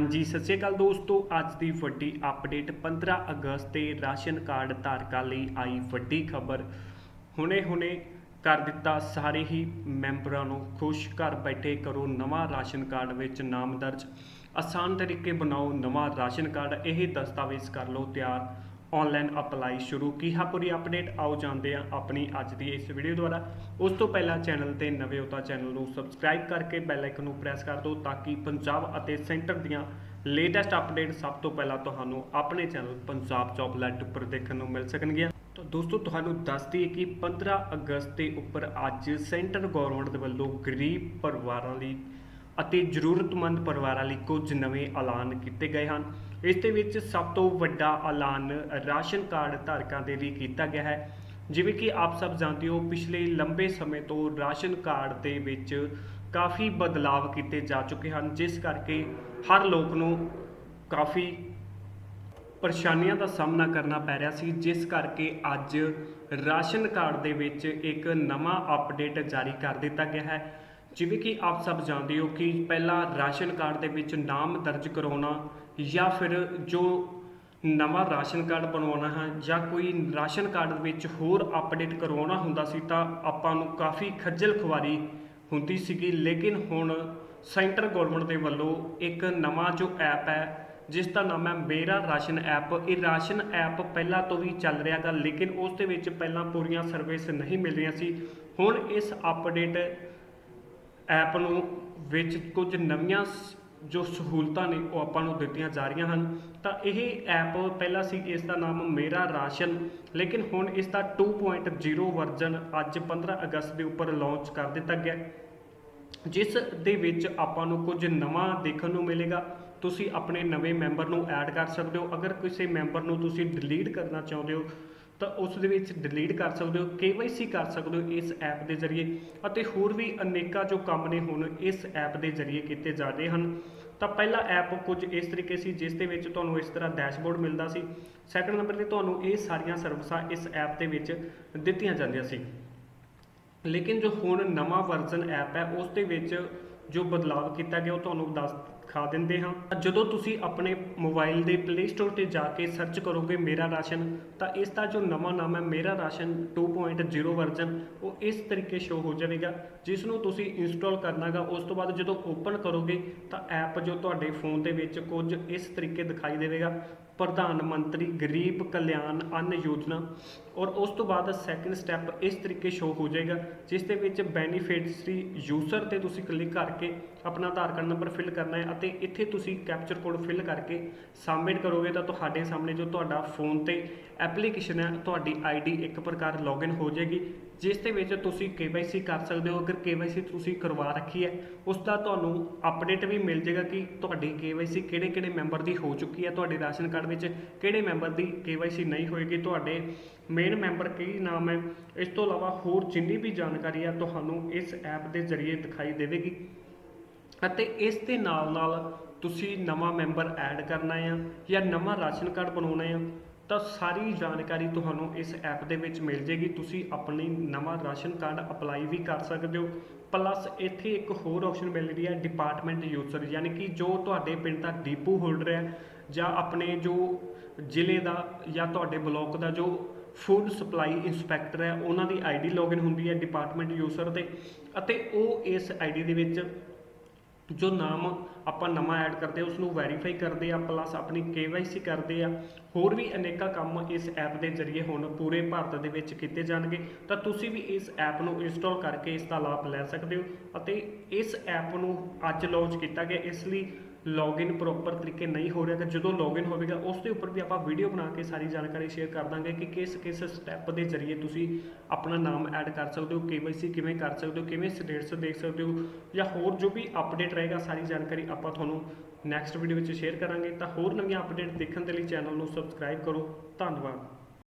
ਹਾਂਜੀ, ਸਤਿ ਸ਼੍ਰੀ ਅਕਾਲ ਦੋਸਤੋ। ਅੱਜ ਦੀ ਵੱਡੀ ਅਪਡੇਟ 15 ਅਗਸਤ ਤੇ ਰਾਸ਼ਨ ਕਾਰਡ ਧਾਰਕਾਂ ਲਈ ਆਈ ਵੱਡੀ ਖਬਰ। ਹੁਣੇ-ਹੁਣੇ ਕਰ ਦਿੱਤਾ ਸਾਰੇ ਹੀ ਮੈਂਬਰਾਂ ਨੂੰ ਖੁਸ਼। ਘਰ ਬੈਠੇ ਕਰੋ ਨਵਾਂ ਰਾਸ਼ਨ ਕਾਰਡ ਵਿੱਚ ਨਾਮ ਦਰਜ। ਆਸਾਨ ਤਰੀਕੇ ਬਣਾਓ ਨਵਾਂ ਰਾਸ਼ਨ ਕਾਰਡ। ਇਹ ਦਸਤਾਵੇਜ਼ ਕਰ ਲਓ ਤਿਆਰ। ਆਨਲਾਈਨ ਅਪਲਾਈ ਸ਼ੁਰੂ ਕੀ ਹੈ, ਪੂਰੀ ਅਪਡੇਟ ਆਓ ਜਾਣਦੇ ਹਾਂ ਆਪਣੀ ਅੱਜ ਦੀ ਇਸ ਵੀਡੀਓ ਦੁਆਰਾ। ਉਸ ਤੋਂ ਪਹਿਲਾਂ ਚੈਨਲ ਤੇ ਨਵੇਂ ਹੋ ਤਾਂ ਚੈਨਲ ਨੂੰ ਸਬਸਕ੍ਰਾਈਬ ਕਰਕੇ ਬੈਲ ਆਈਕਨ ਨੂੰ ਪ੍ਰੈਸ ਕਰ ਦਿਓ ਤਾਂ ਕਿ ਪੰਜਾਬ ਅਤੇ ਸੈਂਟਰ ਦੀਆਂ ਲੇਟੈਸਟ ਅਪਡੇਟ ਸਭ ਤੋਂ ਪਹਿਲਾਂ ਤੁਹਾਨੂੰ ਆਪਣੇ ਚੈਨਲ ਪੰਜਾਬ ਜੌਬ ਲੈਟ ਉੱਪਰ ਦੇਖਣ ਨੂੰ ਮਿਲ ਸਕਣਗੀਆਂ। ਤਾਂ ਦੋਸਤੋ, ਤੁਹਾਨੂੰ ਦੱਸ ਦਈਏ ਕਿ 15 ਅਗਸਤ ਦੇ ਉੱਪਰ ਅੱਜ ਸੈਂਟਰ ਗਵਰਨਮੈਂਟ ਦੇ ਵੱਲੋਂ ਗਰੀਬ ਪਰਿਵਾਰਾਂ ਲਈ ਅਤੇ ਜ਼ਰੂਰਤਮੰਦ ਪਰਿਵਾਰਾਂ ਲਈ ਕੁਝ ਨਵੇਂ ਐਲਾਨ ਕੀਤੇ ਗਏ ਹਨ। ਇਸ ਦੇ ਵਿੱਚ ਸਭ ਤੋਂ ਵੱਡਾ ਐਲਾਨ ਰਾਸ਼ਨ ਕਾਰਡ ਧਾਰਕਾਂ ਦੇ ਲਈ ਕੀਤਾ ਗਿਆ ਹੈ। ਜਿਵੇਂ ਕਿ ਆਪ ਸਭ ਜਾਣਦੇ ਹੋ, ਪਿਛਲੇ ਲੰਬੇ ਸਮੇਂ ਤੋਂ ਰਾਸ਼ਨ ਕਾਰਡ ਦੇ ਵਿੱਚ ਕਾਫੀ ਬਦਲਾਵ ਕੀਤੇ ਜਾ ਚੁੱਕੇ ਹਨ, ਜਿਸ ਕਰਕੇ ਹਰ ਲੋਕ ਨੂੰ ਕਾਫੀ ਪਰੇਸ਼ਾਨੀਆਂ ਦਾ ਸਾਹਮਣਾ ਕਰਨਾ ਪੈ ਰਿਹਾ ਸੀ, ਜਿਸ ਕਰਕੇ ਅੱਜ ਰਾਸ਼ਨ ਕਾਰਡ ਦੇ ਵਿੱਚ ਇੱਕ ਨਵਾਂ ਅਪਡੇਟ ਜਾਰੀ ਕਰ ਦਿੱਤਾ ਗਿਆ ਹੈ। ਜਿਵੇਂ ਕਿ ਆਪ ਸਭ ਜਾਣਦੇ ਹੋ ਕਿ ਪਹਿਲਾਂ ਰਾਸ਼ਨ ਕਾਰਡ ਦੇ ਵਿੱਚ ਨਾਮ ਦਰਜ ਕਰਾਉਣਾ ਜਾਂ ਫਿਰ ਜੋ ਨਵਾਂ ਰਾਸ਼ਨ ਕਾਰਡ ਬਣਵਾਉਣਾ ਹੈ ਜਾਂ ਕੋਈ ਰਾਸ਼ਨ ਕਾਰਡ ਵਿੱਚ ਹੋਰ ਅਪਡੇਟ ਕਰਵਾਉਣਾ ਹੁੰਦਾ ਸੀ ਤਾਂ ਆਪਾਂ ਨੂੰ ਕਾਫੀ ਖੱਜਲ ਖੁਆਰੀ ਹੁੰਦੀ ਸੀਗੀ। ਲੇਕਿਨ ਹੁਣ ਸੈਂਟਰ ਗਵਰਨਮੈਂਟ ਦੇ ਵੱਲੋਂ ਇੱਕ ਨਵਾਂ ਜੋ ਐਪ ਹੈ, ਜਿਸ ਦਾ ਨਾਮ ਹੈ ਮੇਰਾ ਰਾਸ਼ਨ ਐਪ ਇਹ ਰਾਸ਼ਨ ਐਪ ਪਹਿਲਾਂ ਤੋਂ ਵੀ ਚੱਲ ਰਿਹਾ ਗਾ, ਲੇਕਿਨ ਉਸ ਦੇ ਵਿੱਚ ਪਹਿਲਾਂ ਪੂਰੀਆਂ ਸਰਵਿਸ ਨਹੀਂ ਮਿਲ ਰਹੀਆਂ ਸੀ। ਹੁਣ ਇਸ ਅਪਡੇਟ ਐਪ ਨੂੰ ਵਿੱਚ ਕੁਝ ਨਵੀਆਂ ਜੋ ਸਹੂਲਤਾਂ ਨੇ ਉਹ ਆਪਾਂ ਨੂੰ ਦਿੱਤੀਆਂ ਜਾ ਰਹੀਆਂ ਹਨ, ਤਾਂ ਇਹ ਐਪ ਪਹਿਲਾਂ ਸੀ, ਇਸ ਦਾ ਨਾਮ ਮੇਰਾ ਰਾਸ਼ਨ, ਲੇਕਿਨ ਹੁਣ ਇਸ ਦਾ 2.0 ਵਰਜ਼ਨ ਅੱਜ 15 ਅਗਸਤ ਦੇ ਉੱਪਰ ਲਾਂਚ ਕਰ ਦਿੱਤਾ ਗਿਆ। ਜਿਸ ਦੇ ਵਿੱਚ ਆਪਾਂ ਨੂੰ ਕੁਝ ਨਵਾਂ ਦੇਖਣ ਨੂੰ ਮਿਲੇਗਾ, ਤੁਸੀਂ ਆਪਣੇ ਨਵੇਂ ਮੈਂਬਰ ਨੂੰ ਐਡ ਕਰ ਸਕਦੇ ਹੋ। ਅਗਰ ਕਿਸੇ ਮੈਂਬਰ ਨੂੰ ਤੁਸੀਂ ਡਿਲੀਟ ਕਰਨਾ ਚਾਹੁੰਦੇ ਹੋ ਤਾਂ ਉਸ ਦੇ ਵਿੱਚ ਡਿਲੀਟ ਕਰ ਸਕਦੇ ਹੋ, KYC ਕਰ ਸਕਦੇ ਹੋ ਇਸ ਐਪ ਦੇ ਜ਼ਰੀਏ ਅਤੇ ਹੋਰ ਵੀ ਅਨੇਕਾਂ ਜੋ ਕੰਮ ਨੇ ਹੁਣ ਇਸ ਐਪ ਦੇ ਜ਼ਰੀਏ ਕੀਤੇ ਜਾ ਰਹੇ ਹਨ। ਤਾਂ ਪਹਿਲਾ ਐਪ ਕੁਝ ਇਸ ਤਰੀਕੇ ਸੀ ਜਿਸ ਦੇ ਵਿੱਚ ਤੁਹਾਨੂੰ ਇਸ ਤਰ੍ਹਾਂ ਡੈਸ਼ਬੋਰਡ ਮਿਲਦਾ ਸੀ। ਸੈਕੰਡ ਨੰਬਰ ਤੇ ਤੁਹਾਨੂੰ ਇਹ ਸਾਰੀਆਂ ਸਰਵਿਸਾਂ ਇਸ ਐਪ ਦੇ ਵਿੱਚ ਦਿੱਤੀਆਂ ਜਾਂਦੀਆਂ ਸੀ। ਲੇਕਿਨ ਜੋ ਹੁਣ ਨਵਾਂ ਵਰਜ਼ਨ ਐਪ ਹੈ, ਉਸ ਦੇ ਵਿੱਚ ਜੋ ਬਦਲਾਵ ਕੀਤਾ ਗਿਆ, ਉਹ ਤੁਹਾਨੂੰ ਦੱਸ ਖਾ ਦਿੰਦੇ ਹਾਂ। ਜਦੋਂ ਤੁਸੀਂ ਆਪਣੇ ਮੋਬਾਈਲ ਦੇ ਪਲੇ ਸਟੋਰ ਤੇ ਜਾ ਕੇ ਸਰਚ ਕਰੋਗੇ ਮੇਰਾ ਰਾਸ਼ਨ, ਤਾਂ ਇਸ ਦਾ ਜੋ ਨਵਾਂ ਨਾਮ ਹੈ ਮੇਰਾ ਰਾਸ਼ਨ 2.0 ਵਰਜ਼ਨ ਉਹ ਇਸ ਤਰੀਕੇ ਸ਼ੋ ਹੋ ਜਾਵੇਗਾ। ਜਿਸ ਨੂੰ ਤੁਸੀਂ ਇੰਸਟਾਲ ਕਰਨਾਗਾ, ਉਸ ਤੋਂ ਬਾਅਦ ਜਦੋਂ ਓਪਨ ਕਰੋਗੇ, ਤਾਂ ਐਪ ਜੋ ਤੁਹਾਡੇ ਫੋਨ ਦੇ ਵਿੱਚ ਕੁਝ ਇਸ ਤਰੀਕੇ ਦਿਖਾਈ ਦੇਵੇਗਾ। ਪ੍ਰਧਾਨ ਮੰਤਰੀ ਗਰੀਬ ਕਲਿਆਣ ਅੰਨ ਯੋਜਨਾ, ਔਰ ਉਸ ਤੋਂ ਬਾਅਦ ਸੈਕੰਡ ਸਟੈਪ ਇਸ ਤਰੀਕੇ ਸ਼ੋ ਹੋ ਜਾਏਗਾ ਜਿਸ ਦੇ ਵਿੱਚ ਬੈਨੀਫਿਟਸਰੀ ਯੂਜ਼ਰ ਤੇ ਤੁਸੀਂ ਕਲਿੱਕ ਕਰਕੇ ਆਪਣਾ ਆਧਾਰ ਕਾਰਡ ਨੰਬਰ ਫਿਲ ਕਰਨਾ ਹੈ ਅਤੇ ਇੱਥੇ ਤੁਸੀਂ ਕੈਪਚਰ ਕੋਡ ਫਿਲ ਕਰਕੇ ਸਬਮਿਟ ਕਰੋਗੇ ਤਾਂ ਤੁਹਾਡੇ ਸਾਹਮਣੇ ਜੋ ਤੁਹਾਡਾ ਫੋਨ ਤੇ ਐਪਲੀਕੇਸ਼ਨ ਹੈ, ਤੁਹਾਡੀ ਆਈਡੀ ਇੱਕ ਪ੍ਰਕਾਰ ਲੌਗਇਨ ਹੋ ਜਾਏਗੀ, ਜਿਸ ਦੇ ਵਿੱਚ ਤੁਸੀਂ KYC ਕਰ ਸਕਦੇ ਹੋ। ਅਗਰ KYC ਤੁਸੀਂ ਕਰਵਾ ਰੱਖੀ ਹੈ, ਉਸ ਦਾ ਤੁਹਾਨੂੰ ਅਪਡੇਟ ਵੀ ਮਿਲ ਜਾਏਗਾ ਕਿ ਤੁਹਾਡੀ KYC ਕਿਹੜੇ ਕਿਹੜੇ ਮੈਂਬਰ ਦੀ ਹੋ ਚੁੱਕੀ ਹੈ, ਤੁਹਾਡੇ ਰਾਸ਼ਨ ਕਾਰਡ ਵਿੱਚ ਕਿਹੜੇ ਮੈਂਬਰ ਦੀ KYC ਨਹੀਂ ਹੋਏਗੀ, ਤੁਹਾਡੇ ਮੇਨ ਮੈਂਬਰ ਕੀ ਨਾਮ ਹੈ, ਇਸ ਤੋਂ ਇਲਾਵਾ ਹੋਰ ਜਿੰਨੀ ਵੀ ਜਾਣਕਾਰੀ ਹੈ, ਤੁਹਾਨੂੰ ਇਸ ਐਪ ਦੇ ਜ਼ਰੀਏ ਦਿਖਾਈ ਦੇਵੇਗੀ। ਅਤੇ ਇਸ ਦੇ ਨਾਲ ਨਾਲ ਤੁਸੀਂ ਨਵਾਂ ਮੈਂਬਰ ਐਡ ਕਰਨਾ ਆ ਜਾਂ ਨਵਾਂ ਰਾਸ਼ਨ ਕਾਰਡ ਬਣਾਉਣਾ ਆ, ਤਾਂ ਸਾਰੀ ਜਾਣਕਾਰੀ ਤੁਹਾਨੂੰ ਇਸ ਐਪ ਦੇ ਵਿੱਚ ਮਿਲ ਜੇਗੀ। ਤੁਸੀਂ ਆਪਣੀ ਨਵਾਂ ਰਾਸ਼ਨ ਕਾਰਡ ਅਪਲਾਈ ਵੀ ਕਰ ਸਕਦੇ ਹੋ। ਪਲੱਸ ਇੱਥੇ ਇੱਕ ਹੋਰ ਆਪਸ਼ਨ ਮਿਲ ਰਹੀ ਹੈ ਡਿਪਾਰਟਮੈਂਟ ਯੂਜ਼ਰ, ਯਾਨੀ ਕਿ ਜੋ ਤੁਹਾਡੇ ਪਿੰਡ ਦਾ ਡੀਪੂ ਹੋਲਡਰ ਹੈ ਜਾਂ ਆਪਣੇ ਜੋ ਜ਼ਿਲ੍ਹੇ ਦਾ ਜਾਂ ਤੁਹਾਡੇ ਬਲਾਕ ਦਾ ਜੋ ਫੂਡ ਸਪਲਾਈ ਇੰਸਪੈਕਟਰ ਹੈ, ਉਹਨਾਂ ਦੀ ਆਈਡੀ ਲੌਗਇਨ ਹੁੰਦੀ ਹੈ ਡਿਪਾਰਟਮੈਂਟ ਯੂਜ਼ਰ ਤੇ। ਅਤੇ ਉਹ ਇਸ ਆਈਡੀ ਦੇ ਵਿੱਚ ਜੋ ਨਾਮ ਆਪਾਂ ਨਵਾਂ ਐਡ ਕਰਦੇ ਆ ਉਸ ਨੂੰ ਵੈਰੀਫਾਈ ਕਰਦੇ ਆ ਪਲੱਸ ਆਪਣੀ KYC ਕਰਦੇ ਆ, ਹੋਰ ਵੀ ਅਨੇਕਾਂ ਕੰਮ ਇਸ ਐਪ ਦੇ ਜ਼ਰੀਏ ਹੁਣ ਪੂਰੇ ਭਾਰਤ ਦੇ ਵਿੱਚ ਕੀਤੇ ਜਾਣਗੇ। ਤਾਂ ਤੁਸੀਂ ਵੀ ਇਸ ਐਪ ਨੂੰ ਇੰਸਟਾਲ ਕਰਕੇ ਇਸ ਦਾ ਲਾਭ ਲੈ ਸਕਦੇ ਹੋ ਅਤੇ ਇਸ ਐਪ ਨੂੰ ਅੱਜ ਲਾਂਚ ਕੀਤਾ ਗਿਆ, ਇਸ ਲਈ ਲੌਗਇਨ ਪ੍ਰੋਪਰ ਤਰੀਕੇ ਨਹੀਂ ਹੋ ਰਿਹਾ ਕਿ ਜਦੋਂ ਲੌਗਇਨ ਹੋਵੇਗਾ, ਉਸ ਦੇ ਉੱਪਰ ਵੀ ਆਪਾਂ ਵੀਡੀਓ ਬਣਾ ਕੇ ਸਾਰੀ ਜਾਣਕਾਰੀ ਸ਼ੇਅਰ ਕਰ ਦਾਂਗੇ ਕਿ ਕਿਸ ਕਿਸ ਸਟੈਪ ਦੇ ਜ਼ਰੀਏ ਤੁਸੀਂ ਆਪਣਾ ਨਾਮ ਐਡ ਕਰ ਸਕਦੇ ਹੋ, KYC ਕਿਵੇਂ ਕਰ ਸਕਦੇ ਹੋ, ਕਿਵੇਂ ਸਟੇਟਸ ਦੇਖ ਸਕਦੇ ਹੋ, ਜਾਂ ਹੋਰ ਜੋ ਵੀ ਅਪਡੇਟ ਰਹੇਗਾ, ਸਾਰੀ ਜਾਣਕਾਰੀ ਆਪਾਂ ਤੁਹਾਨੂੰ ਨੈਕਸਟ ਵੀਡੀਓ ਵਿੱਚ ਸ਼ੇਅਰ ਕਰਾਂਗੇ। ਤਾਂ ਹੋਰ ਨਵੀਆਂ ਅਪਡੇਟ ਦੇਖਣ ਦੇ ਲਈ ਚੈਨਲ ਨੂੰ ਸਬਸਕ੍ਰਾਈਬ ਕਰੋ। ਧੰਨਵਾਦ।